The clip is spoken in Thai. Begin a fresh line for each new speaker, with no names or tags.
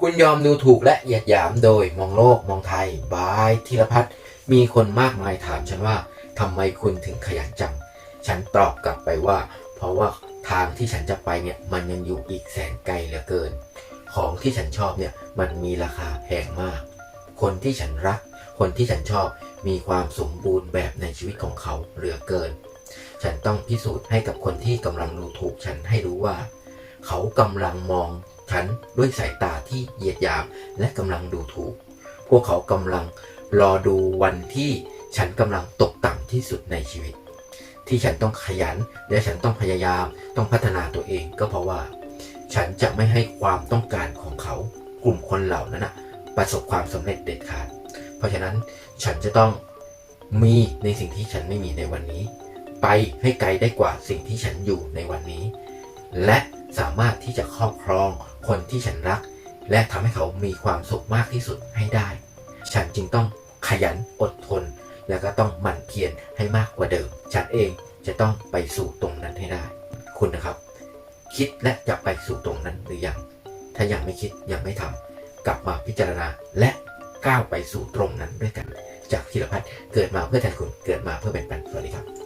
คุณยอมดูถูกและเหยียดหยามโดยมองโลกมองไทยบายธีรพัฒน์มีคนมากมายถามฉันว่าทำไมคุณถึงขยันจัง ฉันตอบกลับไปว่า เพราะว่าทางที่ฉันจะไปเนี่ยมันยังอยู่อีกแสนไกลเหลือเกิน ของที่ฉันชอบเนี่ยมันมีราคาแพงมาก คนที่ฉันรัก คนที่ฉันชอบมีความสมบูรณ์แบบในชีวิตของเขาเหลือเกิน ฉันต้องพิสูจน์ให้กับคนที่กำลังดูถูกฉันให้รู้ว่า เขากำลังมองฉันด้วยสายตา ที่เหยียดหยามและกำลังดูถูก พวกเขากำลังรอดูวันที่ฉันกำลังตกต่ำที่สุดในชีวิต ที่ฉันต้องขยันและฉันต้องพยายามต้องพัฒนาตัวเองก็เพราะว่า ฉันจะไม่ให้ความต้องการของเขากลุ่มคนเหล่านั้นนะประสบความสำเร็จเด็ดขาด เพราะฉะนั้นฉันจะต้องมีในสิ่งที่ฉันไม่มีในวันนี้ ไปให้ไกลได้กว่าสิ่งที่ฉันอยู่ในวันนี้ และสามารถที่จะครอบครองคนที่ฉันรัก และทำให้เขามีความสุขมากที่สุดให้ได้ ฉันจึงต้องขยันอดทน แล้วก็ต้องหมั่นเพียรให้มากกว่าเดิม ฉันเองจะต้องไปสู่ตรงนั้นให้ได้ คุณนะครับ คิดและจะไปสู่ตรงนั้นหรือยัง ถ้ายังไม่คิดยังไม่ทำกลับมาพิจารณาและก้าวไปสู่ตรงนั้นด้วยกัน จากธีรพัฒน์เกิดมาเพื่อแทนคุณเกิดมาเพื่อเป็นปันสวัสดีครับ